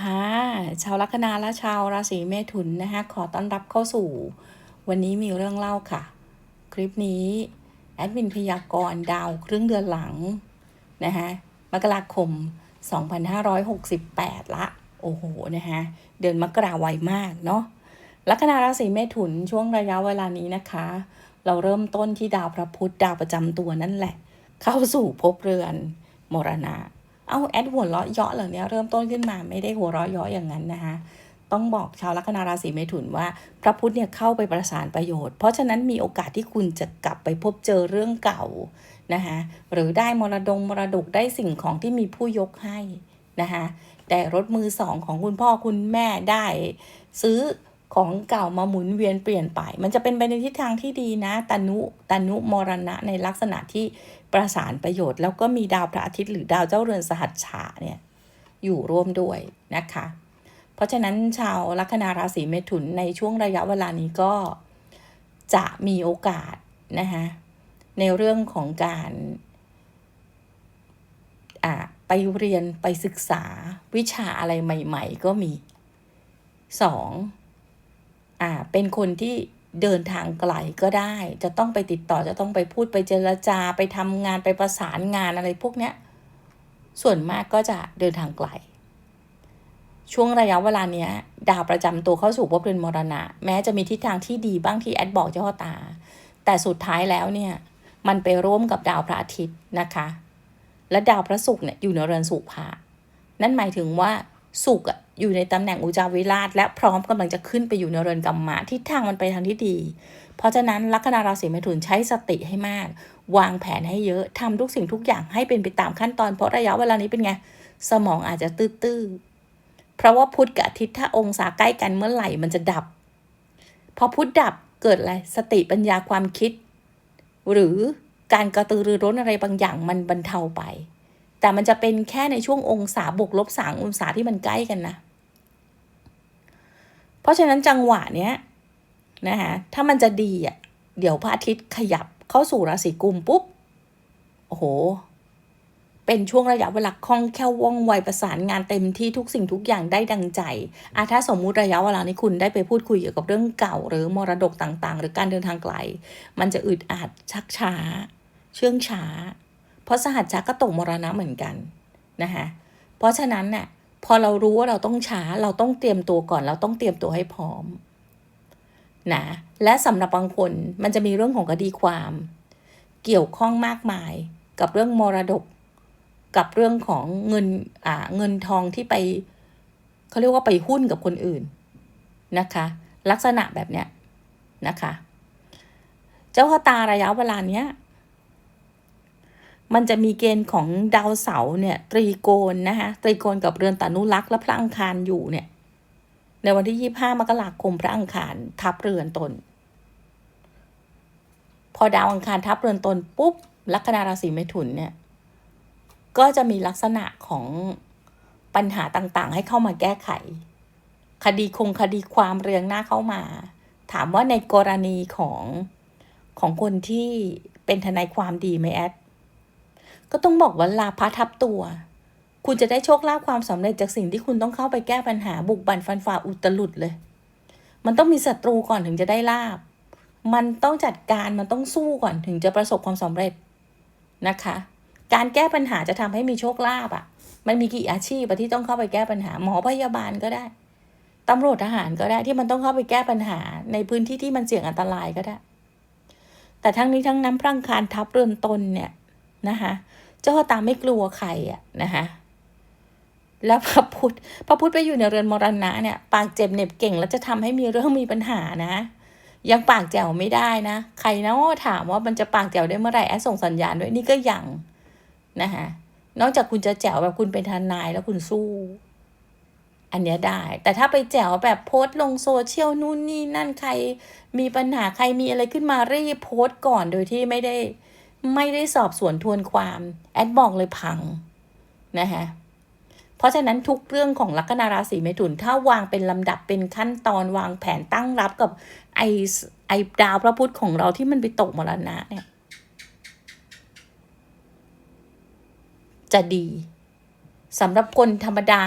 ค่ะ ชาวลัคนาและชาวราศีเมถุนนะคะขอต้อนรับเข้าสู่ วันนี้มีเรื่องเล่าค่ะ คลิปนี้แอดมินพยากรณ์ดาวครึ่งเดือนหลังนะคะมกราคม 2568 ละ โอ้โหนะคะเดือนมกราไวมากเนาะลัคนาราศีเมถุนช่วงระยะเวลานี้นะคะ เราเริ่มต้นที่ดาวพระพุธดาวประจำตัวนั่นแหละ เข้าสู่ภพเรือนมรณะ เอาแอดหัวเราะเยาะเหล่านี้เริ่มต้นขึ้นมาไม่ได้หัวเราะเยาะอย่างนั้นนะคะต้องบอกชาวลัคนาราศีเมถุนว่า พระพุธเนี่ยเข้าไปประสานประโยชน์ เพราะฉะนั้นมีโอกาสที่คุณจะกลับไปพบเจอเรื่องเก่านะคะหรือได้มรดงมรดกได้สิ่งของที่มีผู้ยกให้นะคะแต่รถมือสองของคุณพ่อคุณแม่ได้ซื้อ ของเก่ามาหมุนเวียนเปลี่ยนไป มันจะเป็นไปในทิศทางที่ดีนะตนุตนุมรณะในลักษณะที่ประสานประโยชน์ แล้วก็มีดาวพระอาทิตย์หรือดาวเจ้าเรือนสหัสฉาเนี่ยอยู่ร่วมด้วยนะคะ เพราะฉะนั้นชาวลัคนาราศีเมถุนในช่วงระยะเวลานี้ก็จะมีโอกาสนะคะในเรื่องของการไปเรียนไปศึกษาวิชาอะไรใหม่ ๆ ก็มีสอง อ่าเป็นคนที่เดินทางไกลก็ได้ จะต้องไปติดต่อจะต้องไปพูดไปเจรจาไปทำงานไปประสานงานอะไรพวกเนี้ยส่วนมากก็จะเดินทางไกล ช่วงระยะเวลาเนี้ย ดาวประจำตัวเข้าสู่ภพเรือนมรณะ แม้จะมีทิศทางที่ดีบ้างที่แอดบอกเจ้าตา แต่สุดท้ายแล้วเนี่ย มันไปร่วมกับดาวพระอาทิตย์นะคะ และดาวพระศุกร์เนี่ยอยู่ในเรือนสุภานั่นหมายถึงว่าสุกอะ อยู่ในตำแหน่งอุจาวิราช และพร้อมกำลังจะขึ้นไปอยู่ในเรือนกรรมะทิศทางมันไปทางที่ดี เพราะฉะนั้นลัคนาราศีเมถุนใช้สติให้มาก วางแผนให้เยอะทำทุกสิ่งทุกอย่างให้เป็นไปตามขั้นตอน เพราะระยะเวลานี้เป็นไง สมองอาจจะตื้อๆเพราะว่าพุธกับอาทิตย์ถ้าองศาใกล้กันเมื่อไหร่มันจะดับ พอพุธดับเกิดอะไรสติปัญญาความคิด หรือการกระตือรือร้นอะไรบางอย่างมันบรรเทาไปแต่มันจะเป็นแค่ในช่วงองศาบวกลบสามองศาที่มันใกล้กันนะ เพราะฉะนั้นจังหวะเนี้ยนะคะถ้ามันจะดีอะเดี๋ยวพระอาทิตย์ขยับเข้าสู่ราศีกุมปุ๊บโอ้โห เป็นช่วงระยะเวลาคล่องแคล่วว่องไวประสานงานเต็มที่ทุกสิ่งทุกอย่างได้ดังใจอาถ้าสมมุติระยะเวลานี้คุณได้ไปพูดคุยเกี่ยวกับเรื่องเก่า หรือมรดกต่างๆ หรือการเดินทางไกล มันจะอึดอัดชักช้า เชื่องช้า เพราะสหัสจักก็ตกมรณะเหมือนกันนะคะเพราะฉะนั้นน่ะ พอเรารู้ว่าเราต้องช้า เราต้องเตรียมตัวก่อน เราต้องเตรียมตัวให้พร้อมนะและสำหรับบางคนมันจะมีเรื่องของคดีความ เกี่ยวข้องมากมาย กับเรื่องมรดก กับเรื่องของเงินอ่าเงินทองที่ไปเขาเรียกว่าไปหุ้นกับคนอื่นนะคะ ลักษณะแบบเนี้ยนะคะ เจ้าตาระยะเวลาเนี้ย มันจะมีเกณฑ์ของดาวเสาร์เนี่ยตรีโกณนะคะตรีโกณกับเรือนตานุรักษ์และพระอังคารอยู่เนี่ย ในวันที่ยี่ห้ามกราคมพระอังคารทับเรือนตน พอดาวอังคารทับเรือนตนปุ๊บลัคนาราศีเมถุนเนี่ย ก็จะมีลักษณะของปัญหาต่างๆ ให้เข้ามาแก้ไข คดีคงคดีความเรียงหน้าเข้ามา ถามว่าในกรณีของของคนที่เป็นทนายความดีไหมแอด ก็ต้องบอกว่าลาพะทับตัว คุณจะได้โชคลาภความสำเร็จจากสิ่งที่คุณต้องเข้าไปแก้ปัญหาบุกบั่นฟันฝ่าอุตลุดเลย มันต้องมีศัตรูก่อนถึงจะได้ลาบ มันต้องจัดการมันต้องสู้ก่อนถึงจะประสบความสำเร็จนะคะ การแก้ปัญหาจะทำให้มีโชคลาภอะ มันมีกี่อาชีพที่ต้องเข้าไปแก้ปัญหาหมอพยาบาลก็ได้ตำรวจทหารก็ได้ที่มันต้องเข้าไปแก้ปัญหาในพื้นที่ที่มันเสี่ยงอันตรายก็ได้ แต่ทั้งนี้ทั้งนั้นพรังคารทับเรือนตนเนี่ย นะคะเจ้าตาไม่กลัวใครอะนะคะแล้วพระพุทธพระพุทธไปอยู่ในเรือนมรณะเนี่ย ปากเจ็บเน็บเก่ง แล้วจะทำให้มีเรื่องมีปัญหานะ ยังปากแจ๋วไม่ได้นะ ใครนะถามว่ามันจะปากแจ๋วได้เมื่อไหร่แอดส่งสัญญาณด้วยนี่ก็ยังนะคะนอกจากคุณจะแจ๋วแบบคุณเป็นทนายแล้วคุณสู้ อันนี้ได้ แต่ถ้าไปแจ๋วแบบโพสต์ลงโซเชียลนู่นนี่นั่นใครมีปัญหาใครมีอะไรขึ้นมารีบโพสต์ก่อนโดยที่ไม่ได้ ไม่ได้สอบสวนทวนความ แอดบอกเลยพังนะคะเพราะฉะนั้นทุกเรื่องของลัคนาราศีเมถุน ถ้าวางเป็นลำดับเป็นขั้นตอนวางแผนตั้งรับกับไอไอดาวพระพุธของเราที่มันไปตกมรณะเนี่ย จะดีสำหรับคนธรรมดา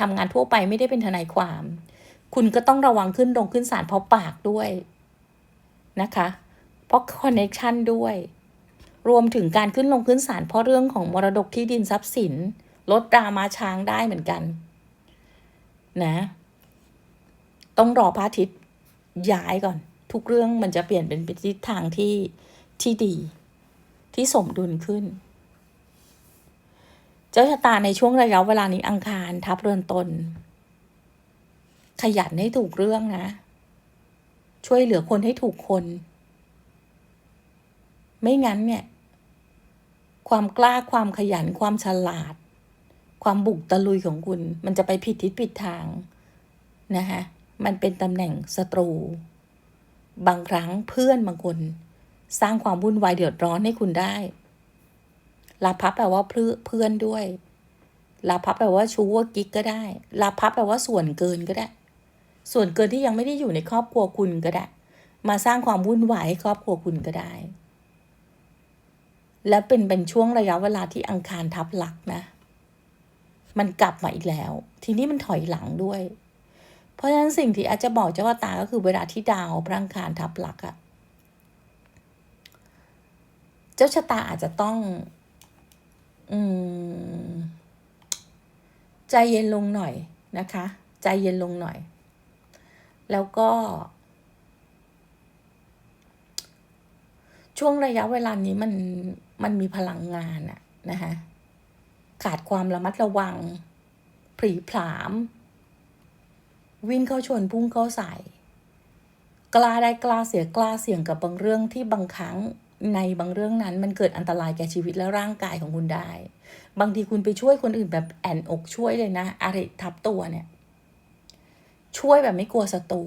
ทำงานทั่วไปไม่ได้เป็นทนายความ คุณก็ต้องระวังขึ้นลงขึ้นศาลเพราะปากด้วยนะคะ เพราะคอนเน็ชันด้วย รวมถึงการขึ้นลงขึ้นศาลเพราะเรื่องของมรดกที่ดินทรัพย์สิน ลดรามาช้างได้เหมือนกัน นะ ต้องรอพระอาทิตย์ย้ายก่อน ทุกเรื่องมันจะเปลี่ยนเป็นทิศทางที่ที่ดี ที่สมดุลขึ้น เจ้าชะตาในช่วงระยะเวลานี้อังคารทับเรือนตน ขยันให้ถูกเรื่องนะ ช่วยเหลือคนให้ถูกคน ไม่งั้นเนี่ย ความกล้าความขยันความฉลาด ความบุกตะลุยของคุณ มันจะไปผิดทิศผิดทางนะคะมันเป็นตำแหน่งศัตรู บางครั้งเพื่อนบางคน สร้างความวุ่นวายเดือดร้อนให้คุณได้ลาพับแปลว่าเพื่อนด้วยลาพับแปลว่าชู้ว่ากิ๊กก็ได้ลาพับแปลว่าส่วนเกินก็ได้ ส่วนเกินที่ยังไม่ได้อยู่ในครอบครัวคุณก็ได้ มาสร้างความวุ่นวายให้ครอบครัวคุณก็ได้ และเป็นเป็นช่วงระยะเวลาที่อังคารทับหลักนะ มันกลับมาอีกแล้ว ทีนี้มันถอยหลังด้วย เพราะฉะนั้นสิ่งที่อาจจะบอกเจ้าตาก็คือเวลาที่ดาวพระอังคารทับหลักอะเจ้าชะตาอาจจะต้อง อืม ใจเย็นลงหน่อยนะคะ ใจเย็นลงหน่อย แล้วก็ช่วงระยะเวลานี้มัน มันมีพลังงานอะนะคะขาดความระมัดระวัง ผลีผลาม วิ่งเข้าชนพุ่งเข้าใส่ กล้าได้กล้าเสียกล้าเสี่ยงกับบางเรื่องที่บางครั้งในบางเรื่องนั้นมันเกิดอันตรายแก่ชีวิตและร่างกายของคุณได้ บางทีคุณไปช่วยคนอื่นแบบแอนอกช่วยเลยนะอะไรทับตัวเนี่ย ช่วยแบบไม่กลัวศัตรู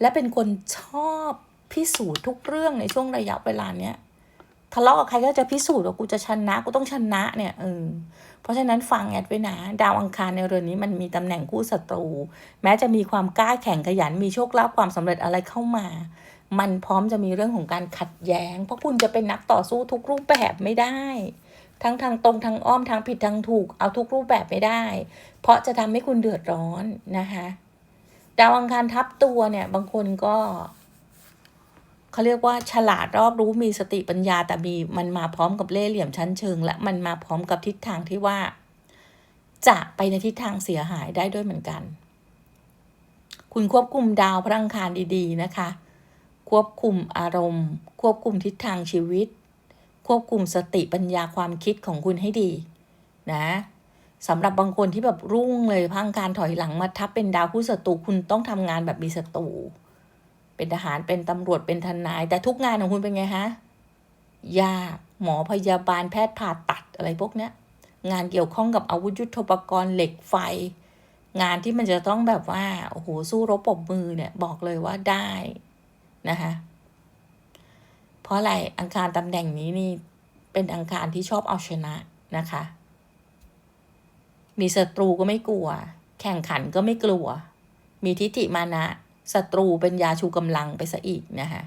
และเป็นคนชอบพิสูจน์ทุกเรื่องในช่วงระยะเวลาเนี้ย ทะเลาะกับใครก็จะพิสูจน์ว่ากูจะชนะกูต้องชนะเนี่ยเออเพราะฉะนั้นฟังแอดไว้นะดาวอังคารในเรือนนี้มันมีตำแหน่งคู่ศัตรู แม้จะมีความกล้าแข่งขยันมีโชคลาภความสำเร็จอะไรเข้ามา มันพร้อมจะมีเรื่องของการขัดแย้ง เพราะคุณจะเป็นนักต่อสู้ทุกรูปแบบไม่ได้ ทั้งทางตรงทางอ้อมทางผิดทางถูกเอาทุกรูปแบบไม่ได้ เพราะจะทำให้คุณเดือดร้อนนะคะดาวอังคารทับตัวเนี่ยบางคนก็ เขาเรียกว่าฉลาดรอบรู้มีสติปัญญาแต่มีมันมาพร้อมกับเล่ห์เหลี่ยมชั้นเชิง และมันมาพร้อมกับทิศทางที่ว่า จะไปในทิศทางเสียหายได้ด้วยเหมือนกัน คุณควบคุมดาวพระอังคารดีๆนะคะ ควบคุมอารมณ์ ควบคุมทิศทางชีวิต ควบคุมสติปัญญาความคิดของคุณให้ดี นะสำหรับบางคนที่แบบรุ่งเลยพังการถอยหลังมาทับเป็นดาวคู่ศัตรูคุณต้องทำงานแบบมีศัตรู เป็นทหารเป็นตำรวจเป็นทนาย แต่ทุกงานของคุณเป็นไงฮะยากหมอพยาบาลแพทย์ผ่าตัดอะไรพวกเนี้ย งานเกี่ยวข้องกับอาวุธยุทโธปกรณ์เหล็กไฟ งานที่มันจะต้องแบบว่าโอ้โหสู้รบปบมือเนี่ยบอกเลยว่าได้นะคะเพราะอะไรอังคารตำแหน่งนี้นี่เป็นอังคารที่ชอบเอาชนะนะคะ มีศัตรูก็ไม่กลัว แข่งขันก็ไม่กลัว มีทิฏฐิมานะ ศัตรูเป็นยาชูกำลังไปซะอีกนะคะ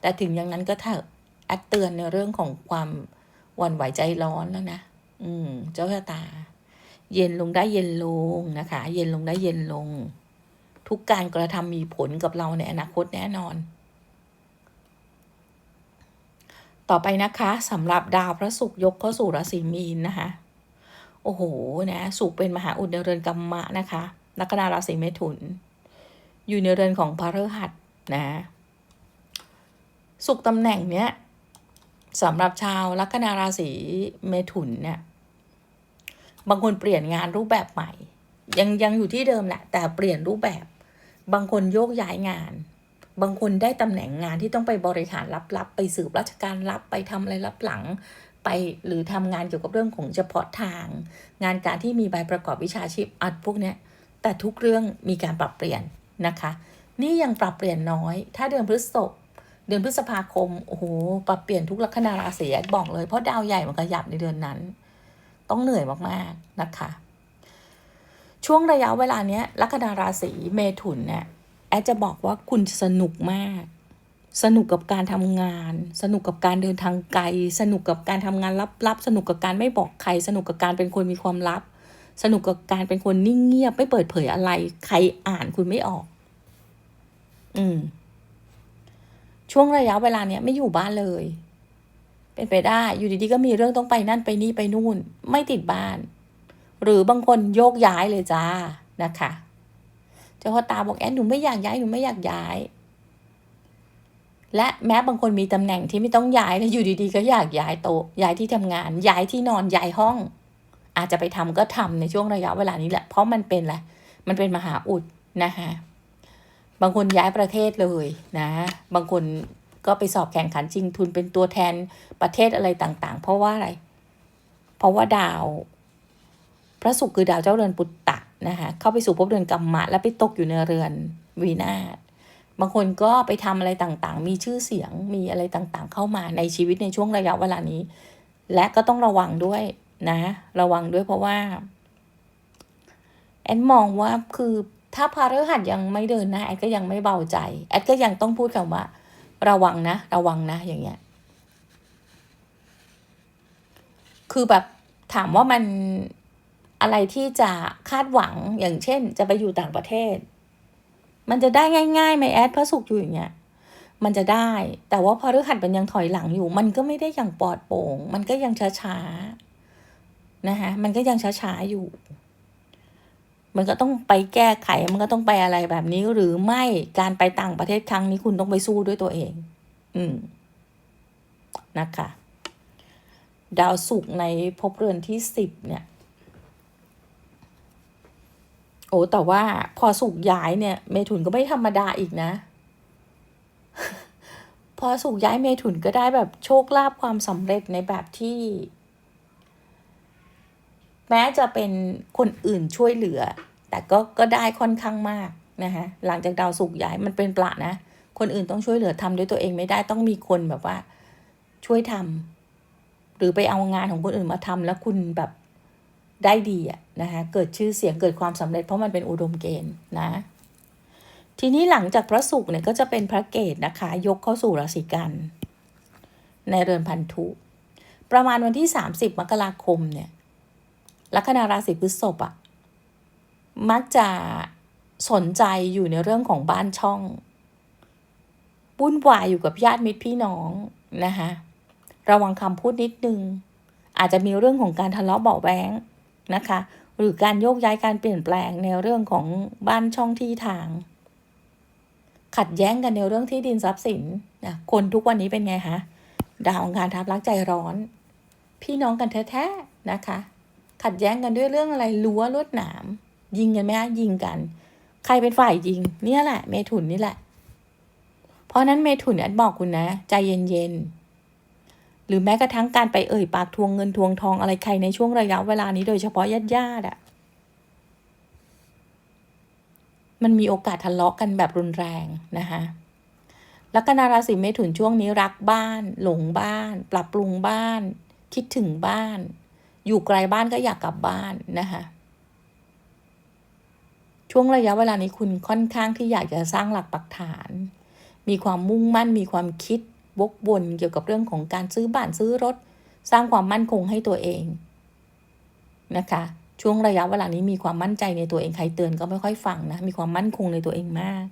แต่ถึงอย่างนั้นก็เถอะแอดเตือนในเรื่องของความหวั่นไหวใจร้อนแล้วนะ อืม เจ้าชะตา เย็นลงได้เย็นลงนะคะ เย็นลงได้เย็นลง ทุกการกระทำมีผลกับเราในอนาคตแน่นอน ต่อไปนะคะสำหรับดาวพระศุกร์ยกเข้าสู่ราศีมีนนะคะ โอ้โห นะสุกร์เป็นมหาอุดเรือนกรรมะนะคะลัคนาราศีเมถุน อยู่ในเรือนของพระฤหัสนะสุขตำแหน่งเนี้ยสำหรับชาวลัคนาราศีเมถุนเนี่ยบางคนเปลี่ยนงานรูปแบบใหม่ ยังยังอยู่ที่เดิมแหละแต่เปลี่ยนรูปแบบ บางคนโยกย้ายงาน บางคนได้ตำแหน่งงานที่ต้องไปบริหารลับๆไปสืบราชการลับไปทำอะไรลับหลัง ไปหรือทำงานเกี่ยวกับเรื่องของเฉพาะทาง งานการที่มีใบประกอบวิชาชีพอัดพวกเนี้ยแต่ทุกเรื่องมีการปรับเปลี่ยน นะคะ นี่ยังปรับเปลี่ยนน้อย ถ้าเดือนพฤษภเดือนพฤษภาคมโอ้โหปรับเปลี่ยนทุกลัคนาราศีบอกเลย เพราะดาวใหญ่มันขยับในเดือนนั้น ต้องเหนื่อยมากๆนะคะ ช่วงระยะเวลาเนี้ยลัคนาราศีเมถุนเนี่ยแอดจะบอกว่าคุณสนุกมาก สนุกกับการทำงาน สนุกกับการเดินทางไกล สนุกกับการทำงานลับๆ สนุกกับการไม่บอกใคร สนุกกับการเป็นคนมีความลับ สนุกกับการเป็นคนนิ่งเงียบไม่เปิดเผยอะไร ใครอ่านคุณไม่ออก อืม ช่วงระยะเวลาเนี้ยไม่อยู่บ้านเลย เป็นไปได้ อยู่ดีๆก็มีเรื่องต้องไปนั่นไปนี่ไปนู่น ไม่ติดบ้าน หรือบางคนโยกย้ายเลยจ้านะคะเจ้าพ่อตาบอกแอนหนูไม่อยากย้ายหนูไม่อยากย้าย และแม้บางคนมีตำแหน่งที่ไม่ต้องย้ายแล้วอยู่ดีๆ ก็อยากย้ายโต๊ะย้ายที่ทำงาน ย้ายที่นอนย้ายห้อง อาจจะไปทำก็ทำในช่วงระยะเวลานี้แหละ เพราะมันเป็นแหละมันเป็นมหาอุดนะคะ บางคนย้ายประเทศเลยนะ บางคนก็ไปสอบแข่งขันจริงทุนเป็นตัวแทนประเทศอะไรต่างๆ เพราะว่าอะไร เพราะว่าดาว พระศุกร์คือดาวเจ้าเรือนปุตตะนะคะ เข้าไปสู่ภพเรือนกรรมะ แล้วไปตกอยู่ในเรือนวีนาศบางคนก็ไปทำอะไรต่างๆ มีชื่อเสียง มีอะไรต่างๆ เข้ามาในชีวิตในช่วงระยะเวลานี้ และก็ต้องระวังด้วย นะ ระวังด้วยเพราะว่า แอนมองว่าคือถ้าพาฤหัสยังไม่เดินน้าแอดก็ยังไม่เบาใจ แอดก็ยังต้องพูดคำว่า ระวังนะ ระวังนะ อย่างเงี้ย คือแบบถามว่ามันอะไรที่จะคาดหวังอย่างเช่น จะไปอยู่ต่างประเทศ มันจะได้ง่ายๆไหมแอดพระสุกร์อยู่อย่างเงี้ยมันจะได้ แต่ว่าพอฤหัสมันยังถอยหลังอยู่ มันก็ไม่ได้อย่างปลอดโปร่ง มันก็ยังช้าๆ นะคะมันก็ยังช้าๆอยู่ มันก็ต้องไปแก้ไข มันก็ต้องไปอะไรแบบนี้หรือไม่การไปต่างประเทศครั้งนี้คุณต้องไปสู้ด้วยตัวเอง อืมนะคะ ดาวศุกร์ในภพเรือนที่สิบเนี่ย โอ้แต่ว่าพอสุกย้ายเนี่ย เมถุนก็ไม่ธรรมดาอีกนะ พอสุกย้ายเมถุนก็ได้แบบโชคลาภความสำเร็จในแบบที่ แม้จะเป็นคนอื่นช่วยเหลือ แต่ก็ก็ได้ค่อนข้างมากนะคะหลังจากดาวสุกย้ายมันเป็นปละนะ คนอื่นต้องช่วยเหลือทำด้วยตัวเองไม่ได้ต้องมีคนแบบว่าช่วยทำหรือไปเอางานของคนอื่นมาทำแล้วคุณแบบได้ดีอะนะคะเกิดชื่อเสียงเกิดความสำเร็จเพราะมันเป็นอุดมเกณฑ์นะ ทีนี้หลังจากพระศุกร์เนี่ยก็จะเป็นพระเกตนะคะ ยกเข้าสู่ราศีกันในเรือนพันธุ ประมาณวันที่ 30 มกราคมเนี่ย ลัคนาราศีพฤษภอะมักจะสนใจอยู่ในเรื่องของบ้านช่องวุ่นวายอยู่กับญาติมิตรพี่น้องนะคะระวังคำพูดนิดนึง อาจจะมีเรื่องของการทะเลาะเบาแว้งนะคะ หรือการโยกย้ายการเปลี่ยนแปลงในเรื่องของบ้านช่องที่ทาง ขัดแย้งกันในเรื่องที่ดินทรัพย์สินนะคนทุกวันนี้เป็นไงคะดาวองคารทับรักใจร้อน พี่น้องกันแท้ๆนะคะ ขัดแย้งกันด้วยเรื่องอะไรรั้วลวดหนาม ยิงกันไหมคะยิงกัน ใครเป็นฝ่ายยิง เนี่ยแหละ เมถุนนี่แหละ เพราะนั้นเมถุนแอดบอกคุณนะ ใจเย็นๆ หรือแม้กระทั่งการไปเอ่ยปากทวงเงินทวงทองอะไรใครในช่วงระยะเวลานี้โดยเฉพาะญาติญาติๆอะมันมีโอกาสทะเลาะกันแบบรุนแรงนะคะลัคนาราศีเมถุนช่วงนี้รักบ้าน หลงบ้าน ปรับปรุงบ้าน คิดถึงบ้าน อยู่ไกลบ้านก็อยากกลับบ้านนะคะช่วงระยะเวลานี้คุณค่อนข้างที่อยากจะสร้างหลักปักฐาน มีความมุ่งมั่น มีความคิดวกวนเกี่ยวกับเรื่องของการซื้อบ้านซื้อรถ สร้างความมั่นคงให้ตัวเองนะคะ ช่วงระยะเวลานี้มีความมั่นใจในตัวเองใครเตือนก็ไม่ค่อยฟังนะ มีความมั่นคงในตัวเองมาก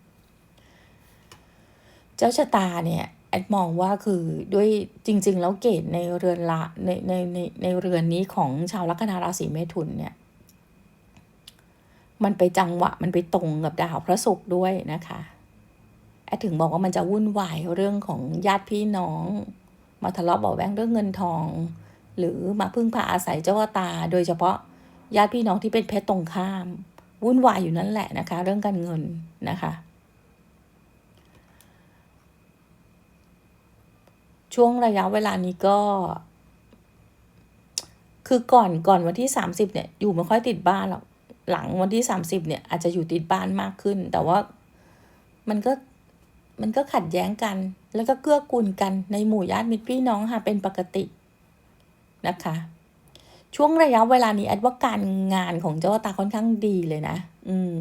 เจ้าชะตาเนี่ย แอดมองว่าคือด้วยจริง ๆ แล้วเกณฑ์ในเรือนละในในในในเรือนนี้ของชาวลัคนาราศีเมถุนเนี่ย มันไปจังหวะมันไปตรงกับดาวพระศุกร์ด้วยนะคะแอดถึงบอกว่ามันจะวุ่นวายเรื่องของญาติพี่น้อง มาทะเลาะเบาะแว้งเรื่องเงินทอง หรือมาพึ่งพาอาศัยเจ้าตา โดยเฉพาะญาติพี่น้องที่เป็นเพศตรงข้าม วุ่นวายอยู่นั่นแหละนะคะ เรื่องการเงินนะคะ ช่วงระยะเวลานี้ก็ คือก่อนก่อนวันที่สามสิบเนี่ย อยู่ไม่ค่อยติดบ้านหรอกหลังวันที่สามสิบเนี่ยอาจจะอยู่ติดบ้านมากขึ้น แต่ว่ามันก็มันก็ขัดแย้งกัน แล้วก็เกื้อกูลกันในหมู่ญาติมิตรพี่น้องค่ะเป็นปกตินะคะ ช่วงระยะเวลานี้แอดว่าการงานของเจ้าตาค่อนข้างดีเลยนะ อืม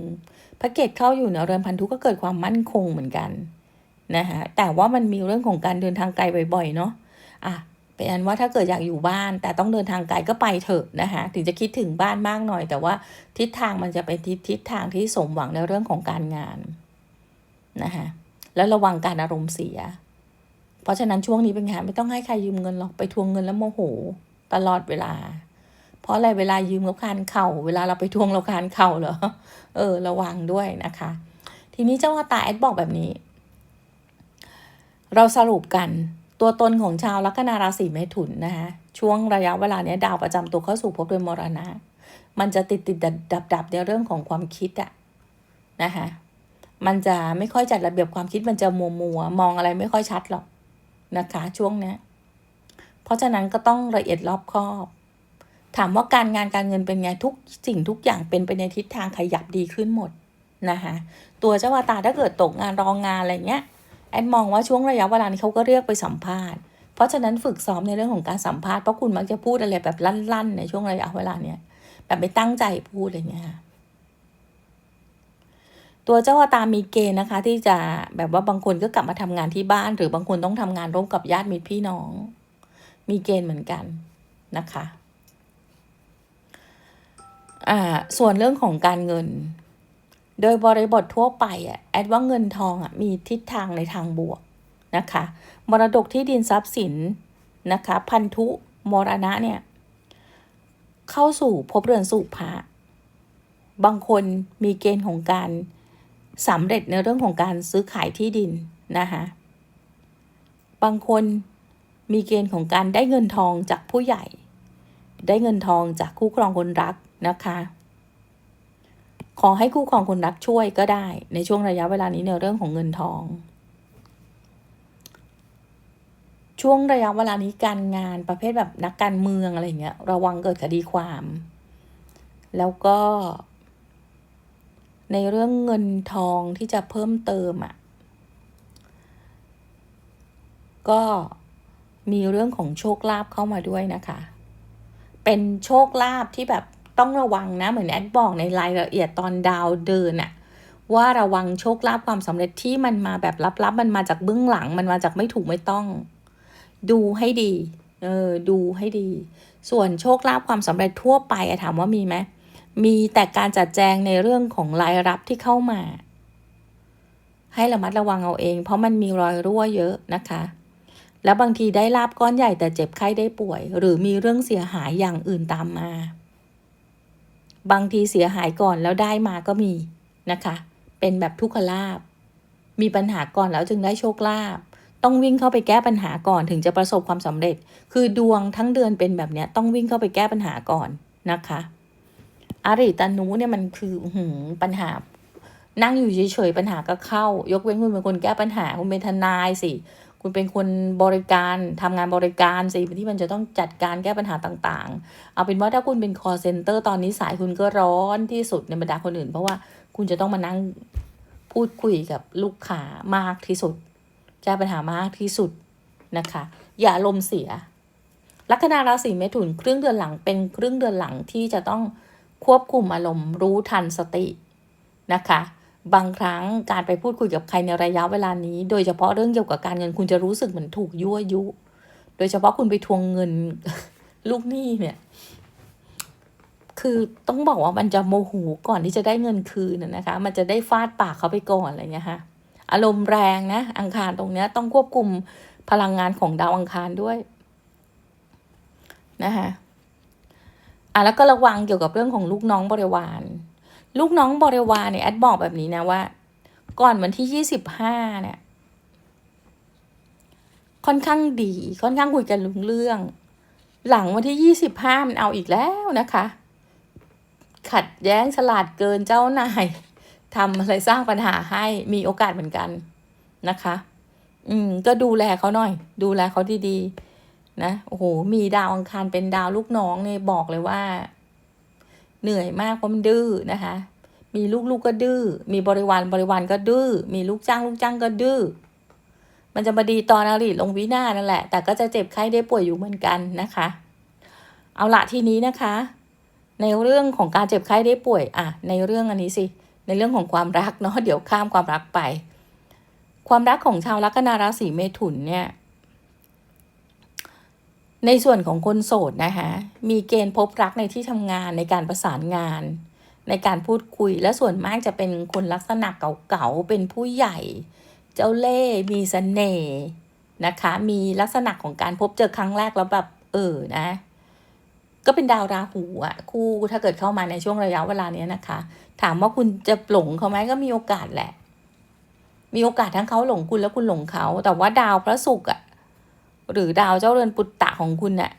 พระเกตเข้าอยู่ในเรือนพันธุก็เกิดความมั่นคงเหมือนกัน นะคะแต่ว่ามันมีเรื่องของการเดินทางไกลบ่อยๆเนาะอะเป็นอันว่าถ้าเกิดอยากอยู่บ้าน แต่ต้องเดินทางไกลก็ไปเถอะนะคะถึงจะคิดถึงบ้านมากหน่อย แต่ว่าทิศทางมันจะเป็นทิศทิศทางที่สมหวังในเรื่องของการงานนะคะแล้วระวังการอารมณ์เสีย เพราะฉะนั้นช่วงนี้เป็นไงไม่ต้องให้ใครยืมเงินหรอกไปทวงเงินแล้วโมโห ตลอดเวลา เพราะอะไรเวลายืมเราคานเข่า เวลาเราไปทวงเราคานเข่าเหรอเออ ระวังด้วยนะคะ ทีนี้เจ้าว่าตาแอดบอกแบบนี้ เราสรุปกันตัวตนของชาวลัคนาราศีเมถุนนะคะช่วงระยะเวลาเนี้ยดาวประจำตัวเข้าสู่ภพเรือนมรณะ มันจะติดติดดับดับดับในเรื่องของความคิดอะนะคะมันจะไม่ค่อยจัดระเบียบความคิดมันจะมัวมัวมองอะไรไม่ค่อยชัดหรอกนะคะ ช่วงเนี้ยเพราะฉะนั้นก็ต้องละเอียดรอบคอบ ถามว่าการงานการเงินเป็นไงทุกสิ่งทุกอย่างเป็นไปในทิศทางขยับดีขึ้นหมดนะคะตัวเจ้าวาตาถ้าเกิดตกงานรองงานอะไรเงี้ย แอนมองว่าช่วงระยะเวลานี้เขาก็เรียกไปสัมภาษณ์ เพราะฉะนั้นฝึกซ้อมในเรื่องของการสัมภาษณ์ เพราะคุณมักจะพูดอะไรแบบลั่นๆ ในช่วงระยะเวลาเนี้ยแบบไม่ตั้งใจพูดอะไรเงี้ยค่ะตัวเจ้าตามีเกณฑ์นะคะ ที่จะแบบว่าบางคนก็กลับมาทำงานที่บ้าน หรือบางคนต้องทำงานร่วมกับญาติมิตรพี่น้อง มีเกณฑ์เหมือนกันนะคะ อ่า ส่วนเรื่องของการเงิน โดยบริบททั่วไปอะแอดว่าเงินทองอะมีทิศทางในทางบวกนะคะมรดกที่ดินทรัพย์สินนะคะ พันธุมรณะเนี่ยเข้าสู่ภพเรือนสู่พระบางคนมีเกณฑ์ของการสำเร็จในเรื่องของการซื้อขายที่ดินนะคะบางคนมีเกณฑ์ของการได้เงินทองจากผู้ใหญ่ ได้เงินทองจากคู่ครองคนรักนะคะ ขอให้คู่ครองคนรักช่วยก็ได้ ในช่วงระยะเวลานี้ในเรื่องของเงินทอง ช่วงระยะเวลานี้การงานประเภทแบบนักการเมืองอะไรเงี้ยระวังเกิดคดีความ แล้วก็ ในเรื่องเงินทองที่จะเพิ่มเติมอะ่ะก็มีเรื่องของโชคลาภเข้ามาด้วยนะคะ เป็นโชคลาภที่แบบ ต้องระวังนะ เหมือนแอดบอกในรายละเอียดตอนดาวเดินอะว่าระวังโชคลาภความสำเร็จที่มันมาแบบลับๆ มันมาจากเบื้องหลัง มันมาจากไม่ถูกไม่ต้อง ดูให้ดี เออ ดูให้ดี ส่วนโชคลาภความสำเร็จทั่วไปอะถามว่ามีไหมมีแต่การจัดแจงในเรื่องของรายรับที่เข้ามา ให้ระมัดระวังเอาเอง เพราะมันมีรอยรั่วเยอะนะคะ แล้วบางทีได้ลาบก้อนใหญ่แต่เจ็บไข้ได้ป่วย หรือมีเรื่องเสียหายอย่างอื่นตามมา บางทีเสียหายก่อนแล้วได้มาก็มีนะคะ เป็นแบบทุกขลาบ มีปัญหาก่อนแล้วจึงได้โชคลาภต้องวิ่งเข้าไปแก้ปัญหาก่อนถึงจะประสบความสำเร็จ คือดวงทั้งเดือนเป็นแบบเนี้ยต้องวิ่งเข้าไปแก้ปัญหาก่อนนะคะอาริตานุเนี่ยมันคือหืปัญหา นั่งอยู่เฉยๆปัญหาก็เข้า ยกเว้นคุณเป็นคนแก้ปัญหาคุณเป็นทนายสิ คุณเป็นคนบริการทำงานบริการสิที่มันจะต้องจัดการแก้ปัญหาต่างๆ เอาเป็นว่าถ้าคุณเป็น call center ตอนนี้สายคุณก็ร้อนที่สุดในบรรดาคนอื่น เพราะว่าคุณจะต้องมานั่งพูดคุยกับลูกค้ามากที่สุด แก้ปัญหามากที่สุดนะคะ อย่าลมเสีย ลัคนาราศีเมถุนครึ่งเดือนหลังเป็นครึ่งเดือนหลังที่จะต้องควบคุมอารมณ์รู้ทันสตินะคะ บางครั้งการไปพูดคุยกับใครในระยะเวลานี้ โดยเฉพาะเรื่องเกี่ยวกับการเงินคุณจะรู้สึกเหมือนถูกยั่วยุ โดยเฉพาะคุณไปทวงเงินลูกหนี้เนี่ย คือต้องบอกว่ามันจะโมโหก่อนที่จะได้เงินคืนนะคะ มันจะได้ฟาดปากเขาไปก่อนอะไรเงี้ยค่ะอารมณ์แรงนะ อังคารตรงเนี้ยต้องควบคุมพลังงานของดาวอังคารด้วยนะคะอะแล้วก็ระวังเกี่ยวกับเรื่องของลูกน้องบริวาร ลูกน้องบริวารเนี่ยแอดบอกแบบนี้นะว่า ก่อนวันที่ยี่สิบห้าเนี่ย ค่อนข้างดี ค่อนข้างคุยกันรู้เรื่อง หลังวันที่ยี่สิบห้ามันเอาอีกแล้วนะคะ ขัดแย้งฉลาดเกินเจ้านายทำอะไรสร้างปัญหาให้มีโอกาสเหมือนกันนะคะ อืม ก็ดูแลเขาหน่อย ดูแลเขาดีๆนะโอ้โห มีดาวอังคารเป็นดาวลูกน้องเนี่ยบอกเลยว่า เหนื่อยมากเพราะมันดื้อนะคะ มีลูกๆกก็ดื้อ มีบริวารบริวารก็ดื้อ มีลูกจ้างลูกจ้างก็ดื้อ มันจะมาดีตอนอาริลงวินานั่นแหละ แต่ก็จะเจ็บไข้ได้ป่วยอยู่เหมือนกันนะคะ เอาละทีนี้นะคะ ในเรื่องของการเจ็บไข้ได้ป่วยอะในเรื่องอันนี้สิ ในเรื่องของความรักเนาะ เดี๋ยวข้ามความรักไป ความรักของชาวลัคนาราศีเมถุนเนี่ย ในส่วนของคนโสดนะคะมีเกณฑ์พบรักในที่ทำงานในการประสานงาน ในการพูดคุยและส่วนมากจะเป็นคนลักษณะเก่าๆเป็นผู้ใหญ่ เจ้าเล่ห์มีเสน่ห์นะคะ มีลักษณะของการพบเจอครั้งแรกแล้วแบบเออนะ ก็เป็นดาวราหูอะคู่ถ้าเกิดเข้ามาในช่วงระยะเวลาเนี้ยนะคะ ถามว่าคุณจะหลงเขาไหมก็มีโอกาสแหละ มีโอกาสทั้งเขาหลงคุณแล้วคุณหลงเขา แต่ว่าดาวพระศุกร์อะ หรือดาวเจ้าเรือนปุตตะของคุณน่ะ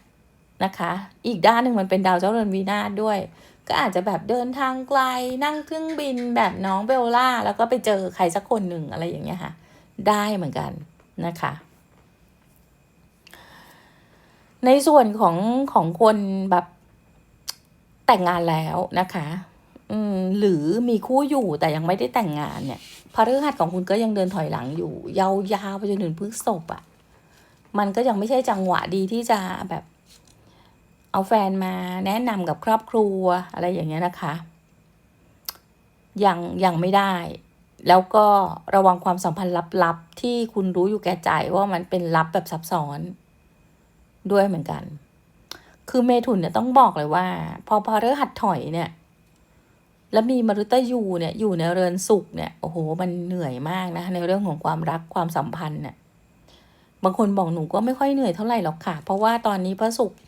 นะคะ อีกด้านหนึ่งมันเป็นดาวเจ้าเรือนวีนาศด้วย ก็อาจจะแบบเดินทางไกลนั่งเครื่องบินแบบน้องเบลล่า แล้วก็ไปเจอใครสักคนหนึ่งอะไรอย่างเงี้ยค่ะ ได้เหมือนกันนะคะ ในส่วนของของคนแบบแต่งงานแล้วนะคะอืมหรือมีคู่อยู่แต่ยังไม่ได้แต่งงานเนี่ยพฤหัสของคุณก็ยังเดินถอยหลังอยู่ ยาวๆไปจนถึงพฤษภอะ มันก็ยังไม่ใช่จังหวะดีที่จะแบบ เอาแฟนมาแนะนำกับครอบครัวอะไรอย่างเงี้ยนะคะ ยังยังไม่ได้ แล้วก็ระวังความสัมพันธ์ลับๆ ที่คุณรู้อยู่แก่ใจว่ามันเป็นลับแบบซับซ้อนด้วยเหมือนกัน คือเมถุนเนี่ยต้องบอกเลยว่า พอพอเรือหัดถอยเนี่ย แล้วมีมรุตยูเนี่ยอยู่ในเรือนสุขเนี่ย โอ้โห มันเหนื่อยมากนะในเรื่องของความรักความสัมพันธ์เนี่ย บางคนบอกหนูก็ไม่ค่อยเหนื่อยเท่าไหร่หรอกค่ะ เพราะว่าตอนนี้พระศุกร์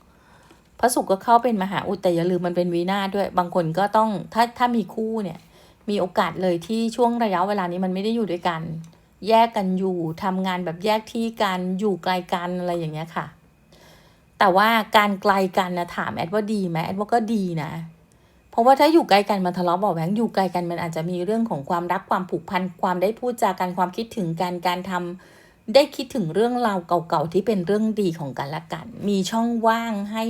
พระศุกร์ก็เข้าเป็นมหาอุดแต่อย่าลืมมันเป็นวีนาด้วย บางคนก็ต้องถ้าถ้ามีคู่เนี่ย มีโอกาสเลยที่ช่วงระยะเวลานี้มันไม่ได้อยู่ด้วยกัน แยกกันอยู่ทำงานแบบแยกที่กันอยู่ไกลกันอะไรอย่างเงี้ยค่ะ แต่ว่าการไกลกันนะถามแอดว่าดีไหมแอดว่าก็ดีนะเพราะว่าถ้าอยู่ไกลกันมันทะเลาะเบาะแว้งอยู่ไกลกันมันอาจจะมีเรื่องของความรักความผูกพันความได้พูดจากันความคิดถึงการการทำ ได้คิดถึงเรื่องราวเก่าๆที่เป็นเรื่องดีของกันและกัน มีช่องว่างให้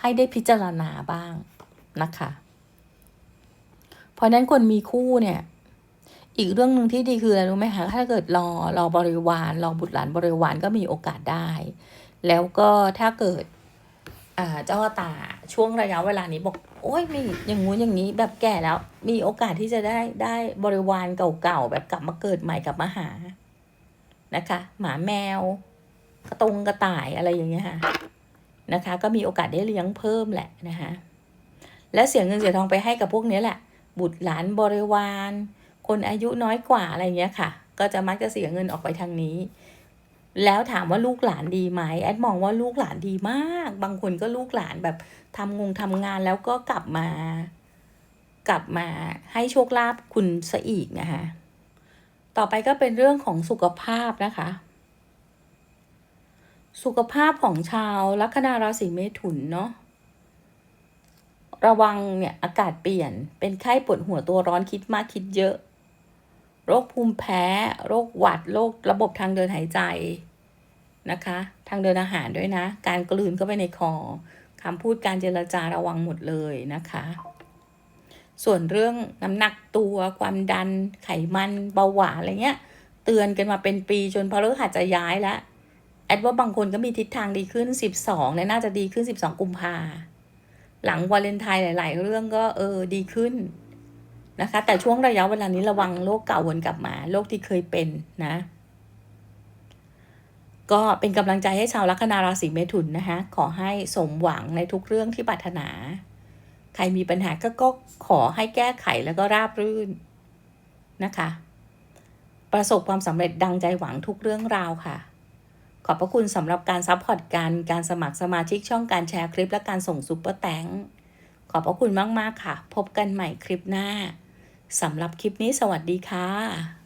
ให้ได้พิจารณาบ้างนะคะ เพราะนั้นคนมีคู่เนี่ย อีกเรื่องหนึ่งที่ดีคืออะไรรู้ไหมคะถ้าเกิดรอรอบริวารรอบุตรหลานบริวารก็มีโอกาสได้ แล้วก็ถ้าเกิดเจ้าตาช่วงระยะเวลานี้บอก โอ้ยมีอย่างงู้นอย่างนี้แบบแก่แล้ว มีโอกาสที่จะได้ได้บริวารเก่าๆแบบกลับมาเกิดใหม่กลับมาหา นะคะ หมาแมว กระตงกระต่ายอะไรอย่างเงี้ยค่ะนะคะ ก็มีโอกาสได้เลี้ยงเพิ่มแหละนะคะและเสียเงินเสียทองไปให้กับพวกนี้แหละ บุตรหลานบริวาร คนอายุน้อยกว่าอะไรเงี้ยค่ะ ก็จะมักจะเสียเงินออกไปทางนี้ แล้วถามว่าลูกหลานดีไหมแอดมองว่าลูกหลานดีมาก บางคนก็ลูกหลานแบบทำงงทำงานแล้วก็กลับมา กลับมาให้โชคลาภคุณซะอีกนะคะ ต่อไปก็เป็นเรื่องของสุขภาพนะคะ สุขภาพของชาวลัคนาราศีเมถุนเนาะระวังเนี่ยอากาศเปลี่ยน เป็นไข้ปวดหัวตัวร้อนคิดมากคิดเยอะ โรคภูมิแพ้ โรคหวัดโรคระบบทางเดินหายใจนะคะ ทางเดินอาหารด้วยนะ การกลืนเข้าไปในคอคำพูดการเจรจาระวังหมดเลยนะคะ ส่วนเรื่องน้ำหนักตัวความดันไขมันเบาหวานอะไรเงี้ย เตือนกันมาเป็นปีจนพอเลิกหัดจะย้ายแล้วแอดว่าบางคนก็มีทิศทางดีขึ้น 12เนี่ยน่าจะดีขึ้น 12 กุมภาหลังวาเลนไทน์หลาย ๆ เรื่องก็เออดีขึ้นนะคะ แต่ช่วงระยะเวลานี้ระวังโรคเก่าวนกลับมาโรคที่เคยเป็นนะ ก็เป็นกำลังใจให้ชาวลัคนาราศีเมถุนนะคะขอให้สมหวังในทุกเรื่องที่ปรารถนา ใครมีปัญหาก็ก็ขอให้แก้ไขแล้วก็ราบรื่นนะคะ ประสบความสำเร็จดังใจหวังทุกเรื่องราวค่ะ ขอบพระคุณสำหรับการซัพพอร์ตการการสมัครสมาชิกช่องการแชร์คลิปและการส่งซุปเปอร์แตงขอบพระคุณมาก ๆ ค่ะ พบกันใหม่คลิปหน้าสำหรับคลิปนี้สวัสดีค่ะ